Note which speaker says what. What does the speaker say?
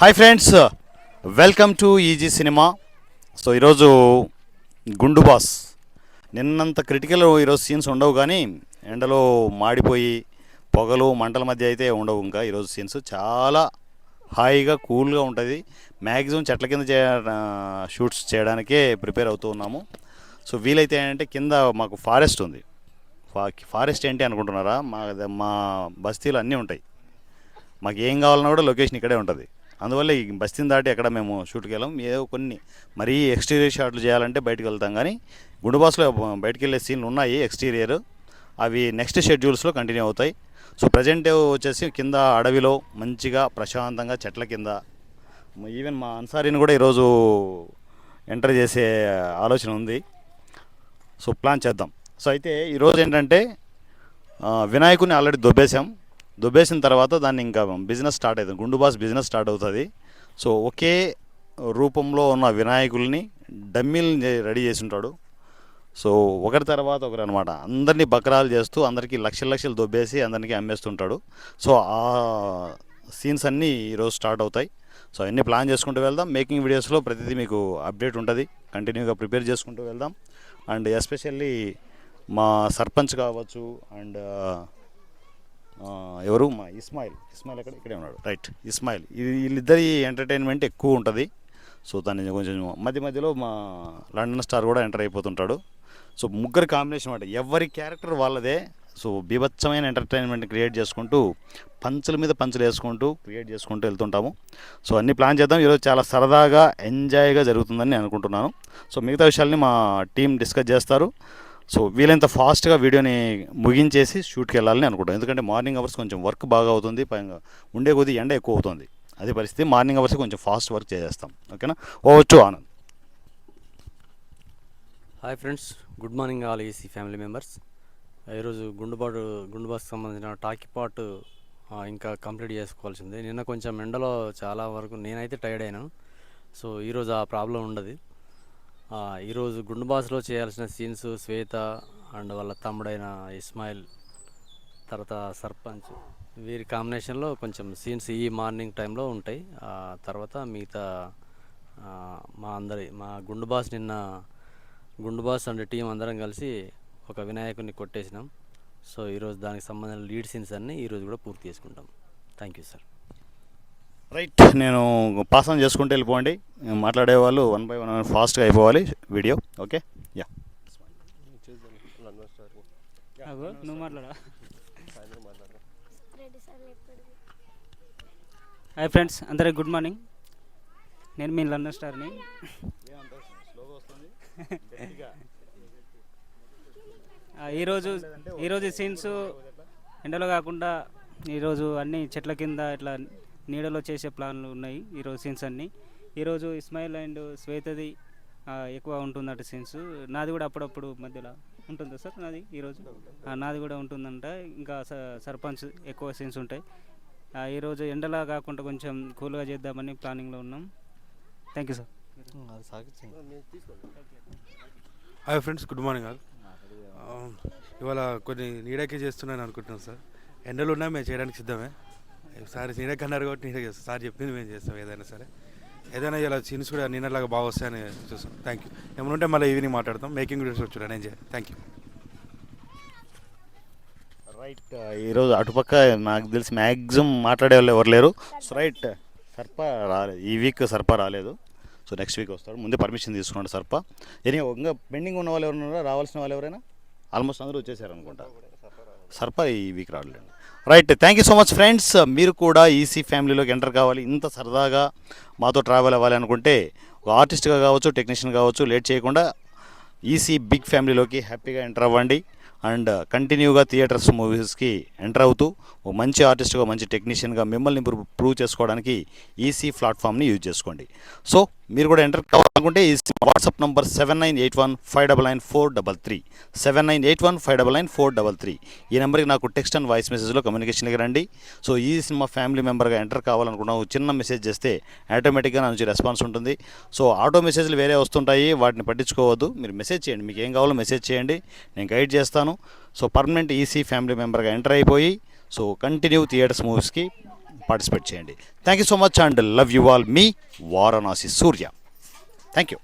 Speaker 1: Hi friends welcome to easy cinema so ఈరోజు గుండు boss. నిన్నంత క్రిటికల్ ఈరోజు సీన్స్ ఉండవు కానీ ఎండలో మాడిపోయి పొగలు మంటల మధ్య అయితే ఉండవు ఇంకా ఈరోజు సీన్స్ చాలా హాయిగా కూల్గా ఉంటుంది. మ్యాక్సిమం చెట్ల కింద చే షూట్స్ చేయడానికే ప్రిపేర్ అవుతూ ఉన్నాము. సో వీలైతే ఏంటంటే కింద మాకు ఫారెస్ట్ ఉంది. ఫా- ఫారెస్ట్ ఏంటి అనుకుంటున్నారా? మా మా బస్తీలు అన్నీ ఉంటాయి. మాకు ఏం కావాలన్నా కూడా లొకేషన్ ఇక్కడే ఉంటుంది. అందువల్ల ఈ బస్తీని దాటి ఎక్కడ మేము షూట్కి వెళ్ళాం. ఏదో కొన్ని మరీ ఎక్స్టీరియర్ షాట్లు చేయాలంటే బయటకు వెళ్తాం. కానీ గుండుబాస్లో బయటకు వెళ్ళే సీన్లు ఉన్నాయి ఎక్స్టీరియర్. అవి నెక్స్ట్ షెడ్యూల్స్లో కంటిన్యూ అవుతాయి. సో ప్రజెంట్ వచ్చేసి కింద అడవిలో మంచిగా ప్రశాంతంగా చెట్ల కింద. ఈవెన్ మా అన్సారీని కూడా ఈరోజు ఎంటర్ చేసే ఆలోచన ఉంది. సో ప్లాన్ చేద్దాం. సో అయితే ఈరోజు ఏంటంటే వినాయకుని ఆల్రెడీ దొబ్బేశాం. దొబ్బేసిన తర్వాత దాన్ని ఇంకా బిజినెస్ స్టార్ట్ అవుతుంది. గుండు బాస్ బిజినెస్ స్టార్ట్ అవుతుంది. సో ఒకే రూపంలో ఉన్న వినాయకుల్ని డమ్మీల్ని రెడీ చేసి ఉంటాడు సో ఒకరి తర్వాత ఒకరు అనమాట అందరినీ బకరాలు చేస్తూ అందరికీ లక్షల లక్షలు దొబ్బేసి అందరికీ అమ్మేస్తుంటాడు. సో ఆ సీన్స్ అన్నీ ఈరోజు స్టార్ట్ అవుతాయి. సో అన్నీ ప్లాన్ చేసుకుంటూ వెళ్దాం. మేకింగ్ వీడియోస్లో ప్రతిదీ మీకు అప్డేట్ ఉంటుంది. కంటిన్యూగా ప్రిపేర్ చేసుకుంటూ వెళ్దాం. అండ్ ఎస్పెషల్లీ మా సర్పంచ్ కావచ్చు అండ్ ఎవరు? మా ఇస్మాయిల్. ఇస్మాయిల్ ఎక్కడ? ఇక్కడే ఉన్నాడు. రైట్ ఇస్మాయిల్. వీళ్ళిద్దరి ఎంటర్టైన్మెంట్ ఎక్కువ ఉంటుంది. సో దాన్ని కొంచెం మధ్య మధ్యలో మా లండన్ స్టార్ కూడా ఎంటర్ అయిపోతుంటాడు. సో ముగ్గురు కాంబినేషన్ అంటే ఎవరి క్యారెక్టర్ వాళ్ళదే. సో బీభత్సమైన ఎంటర్టైన్మెంట్ క్రియేట్ చేసుకుంటూ పంచుల మీద పంచులు వేసుకుంటూ క్రియేట్ చేసుకుంటూ వెళ్తుంటాము. సో అన్ని ప్లాన్ చేద్దాం. ఈరోజు చాలా సరదాగా ఎంజాయ్గా జరుగుతుందని నేను అనుకుంటున్నాను. సో మిగతా విషయాల్ని మా టీం డిస్కస్ చేస్తారు. సో వీలైనంత ఫాస్ట్గా వీడియోని ముగించేసి షూట్కి వెళ్ళాలని అనుకుంటాం ఎందుకంటే మార్నింగ్ అవర్స్ కొంచెం వర్క్ బాగా అవుతుంది పైగా ఉండే కొద్దీ ఎండ ఎక్కువ అవుతుంది. అదే పరిస్థితి మార్నింగ్ అవర్స్ కొంచెం ఫాస్ట్ వర్క్ చేసేస్తాం. ఓకేనా? ఓవచ్చు Anand.
Speaker 2: Hi friends good morning all EC family members ఈరోజు గుండుబాటు గుండుబాటుకు సంబంధించిన టాకీ పార్ట్ ఇంకా కంప్లీట్ చేసుకోవాల్సిందే. నిన్న కొంచెం ఎండలో చాలా వరకు నేనైతే టైర్డ్ అయినాను. సో ఈరోజు ఆ ప్రాబ్లం ఉండదు. ఈరోజు గుండుబాస్లో చేయాల్సిన సీన్స్ శ్వేత అండ్ వాళ్ళ తమ్ముడైన ఇస్మాయిల్ తర్వాత సర్పంచ్. వీరి కాంబినేషన్లో కొంచెం సీన్స్ ఈ మార్నింగ్ టైంలో ఉంటాయి. తర్వాత మిగతా మా అందరి మా గుండు బాస్ నిన్న గుండు బాస్ అండ్ టీం అందరం కలిసి ఒక వినాయకుడిని కొట్టేసినాం. సో ఈరోజు దానికి సంబంధించిన లీడ్ సీన్స్ అన్నీ ఈరోజు కూడా పూర్తి చేసుకుంటాం. Thank you sir.
Speaker 1: రైట్ నేను పాస్ ఆన్ చేసుకుంటూ వెళ్ళిపోండి. మాట్లాడే వాళ్ళు వన్ బై వన్ ఫాస్ట్గా అయిపోవాలి వీడియో ఓకే? యా.
Speaker 3: అగో నువ్వు మాట్లాడా. హాయ్ ఫ్రెండ్స్ అందరికి గుడ్ మార్నింగ్. నేను మీ లండన్ స్టార్ని. ఈరోజు ఈరోజు సీన్స్ ఎండలో కాకుండా ఈరోజు అన్ని చెట్ల కింద ఇట్లా నీడలో చేసే ప్లాన్లు ఉన్నాయి ఈరోజు సీన్స్ అన్నీ. ఈరోజు ఇస్మాయిల్ అండ్ శ్వేతది ఎక్కువ ఉంటుందట సీన్స్ నాది కూడా అప్పుడప్పుడు మధ్యలో ఉంటుందా సార్ నాది ఈరోజు ఆ, నాది కూడా ఉంటుందంట. ఇంకా స- సర్పంచ్ ఎక్కువ సీన్స్ ఉంటాయి. ఆ, ఈరోజు ఎండలా కాకుండా కొంచెం కూల్గా చేద్దామని ప్లానింగ్లో ఉన్నాం. Thank you sir
Speaker 4: hi friends good morning all ఇవాళ కొన్ని నీడకే చేస్తున్నాను అనుకుంటున్నాం సార్. ఎండలు ఉన్నా మేము చేయడానికి సిద్ధమే. సార్ నేనే కన్నారు కాబట్టి నేనే చేస్తాను సార్ చెప్పింది మేము చేస్తాం ఏదైనా సరే. ఏదైనా ఇలా సీన్స్ కూడా నిన్నలాగా బాగా వస్తాయని చూస్తాం. థ్యాంక్ యూ ఏమైనా ఉంటే మళ్ళీ ఈవినింగ్ మాట్లాడతాం. మేకింగ్ వీడియోస్ వచ్చాడు నేను థ్యాంక్ యూ
Speaker 1: రైట్ ఈరోజు అటుపక్క నాకు తెలిసి మ్యాక్సిమం మాట్లాడే వాళ్ళు ఎవరు లేరు. సో రైట్ సర్ప రాలేదు ఈ వీక్ సర్ప రాలేదు. సో నెక్స్ట్ వీక్ వస్తాడు ముందే పర్మిషన్ తీసుకున్నాడు సర్ప. ఎనీ ఇంకా పెండింగ్ ఉన్న వాళ్ళు ఎవరు రావాల్సిన వాళ్ళు ఎవరైనా? ఆల్మోస్ట్ అందరూ వచ్చేసారు అనుకుంటా సర్ప ఈ వీక్ రావట్లేదు right thank you so much friends మీరు కూడా ఈసీ ఫ్యామిలీలోకి ఎంటర్ కావాలి. ఇంత సరదాగా మాతో ట్రావెల్ అవ్వాలి అనుకుంటే ఒక ఆర్టిస్ట్గా కావచ్చు టెక్నీషియన్ కావచ్చు లేట్ చేయకుండా ఈసీ బిగ్ ఫ్యామిలీలోకి హ్యాపీగా ఎంటర్ అవ్వండి. అండ్ కంటిన్యూగా థియేటర్స్ మూవీస్కి ఎంటర్ అవుతూ ఓ మంచి ఆర్టిస్ట్గా మంచి టెక్నీషియన్గా మిమ్మల్ని ప్రూవ్ చేసుకోవడానికి ఈసీ ప్లాట్ఫామ్ని యూజ్ చేసుకోండి. సో మీరు కూడా ఎంటర్ కావాలనుకుంటే ఈ WhatsApp number seven nine eight one five double nine four double three seven nine eight one five double nine four double three ఈ నెంబర్కి నాకు టెక్స్ట్ అండ్ వాయిస్ మెసేజ్లో కమ్యూనికేషన్కి రండి. సో ఈ సినిమా ఫ్యామిలీ మెంబర్గా ఎంటర్ కావాలనుకున్నావు చిన్న మెసేజ్ చేస్తే ఆటోమేటిక్గా నా నుంచి రెస్పాన్స్ ఉంటుంది. సో ఆటో మెసేజ్లు వేరే వస్తుంటాయి. వాటిని పట్టించుకోవద్దు. మీరు మెసేజ్ చేయండి. మీకు ఏం కావాలో మెసేజ్ చేయండి. నేను గైడ్ చేస్తాను. సో పర్మనెంట్ ఈసీ ఫ్యామిలీ మెంబర్గా ఎంటర్ అయిపోయి సో కంటిన్యూ థియేటర్స్ మూవీస్కి పార్టిసిపేట్ చేయండి. Thank you so much and love you all me Varanasi Surya thank you